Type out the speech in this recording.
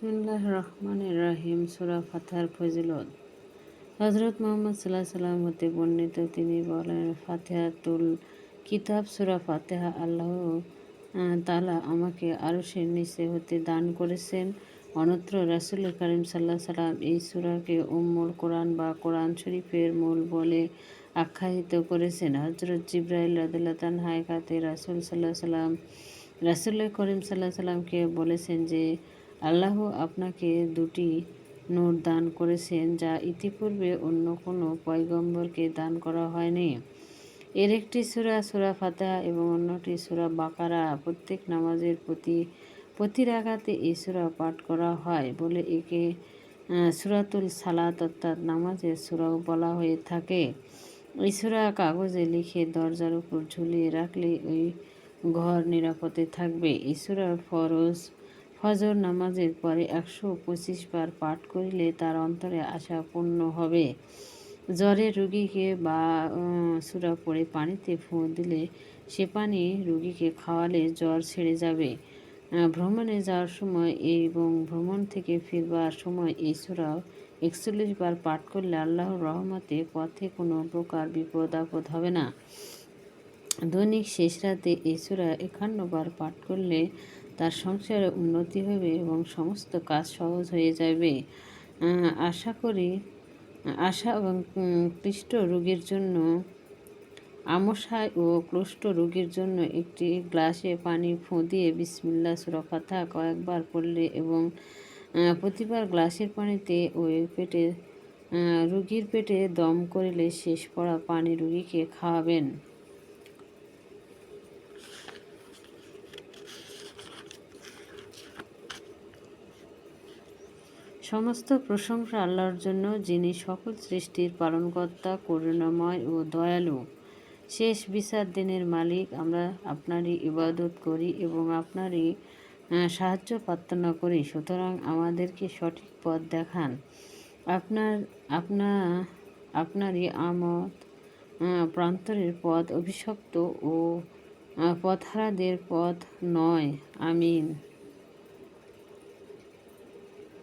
বিসমুল্লাহ রহমান রাহিম, সুরা ফাতার ফজিলত। হজরত মোহাম্মদ সাল্লাহ সাল্লাম হতে বর্ণিত তিনি বলেন, ফাতেহাতুল কিতাব, সুরা ফাতেহা, আল্লাহ তালা আমাকে আরশের নিচে হতে দান করেছেন। অনত্র রাসুল করিম সাল্লাহ সাল্লাম এই সুরাকে উম্মুল কোরআন বা কোরআন শরীফের মূল বলে আখ্যায়িত করেছেন। হজরত জিব্রাইল রাদিল্লা তানহায় খাতে রাসুল সাল্লাহ সাল্লাম রাসুল্লাহ করিম সাল্লাহ সাল্লামকে বলেছেন যে আল্লাহ আপনাকে দুটি নূর দান করেছেন, যা ইতিপূর্বে অন্য কোনো পয়গম্বরকে দান করা হয়নি। এর একটি সুরা সুরা ফাতেহা এবং অন্যটি সুরা বাকারা। প্রত্যেক নামাজের প্রতি প্রতি রাগাতে এই সুরা পাঠ করা হয় বলে একে সুরাতুল সালাত অর্থাৎ নামাজের সুরাও বলা হয়ে থাকে। এই সুরা কাগজে লিখে দরজার উপর ঝুলিয়ে রাখলে ওই ঘর নিরাপদে থাকবে। এই সুরার ফরজ ফজর নামাজের পরে একশো পঁচিশ বার পাঠ করিলে তার অন্তরে আশা পূর্ণ হবে। জ্বরের রুগীকে বা সুরা পড়ে পানিতে ফুঁ দিলে সে পানি রুগীকে খাওয়ালে জ্বর ছেড়ে যাবে। ভ্রমণে যাওয়ার সময় এবং ভ্রমণ থেকে ফিরবার সময় এই সুরা একচল্লিশ বার পাঠ করলে আল্লাহর রহমতে পথে কোনো প্রকার বিপদ আপদ হবে না। দৈনিক শেষ রাতে এই সূরা একান্ন বার পাঠ করলে তার সংসারে উন্নতি হবে এবং সমস্ত কাজ সহজ হয়ে যাবে। আশা করি, আশা এবং ক্লিষ্ট রোগীর জন্য, আমশায় ও ক্লিষ্ট রোগীর জন্য একটি গ্লাসে পানি ফুঁ দিয়ে বিসমিল্লা সুরফাতা কয়েকবার পড়লে এবং প্রতিবার গ্লাসের পানিতে ওই পেটে রুগীর পেটে দম করিলে শেষ পড়া পানি রুগীকে খাওয়াবেন। সমস্ত প্রশংসা আল্লাহর জন্য, যিনি সকল সৃষ্টির পালনকর্তা, করুণাময় ও দয়ালু। শেষ বিচার দিনের মালিক, আমরা আপনারই ইবাদত করি এবং আপনারই সাহায্য প্রার্থনা করি। সুতরাং আমাদেরকে সঠিক পথ দেখান। আপনার, আপনা, আপনারই আমদ প্রান্তরের পথ অভিশপ্ত ও পথহারাদের পথ নয়। আমিন।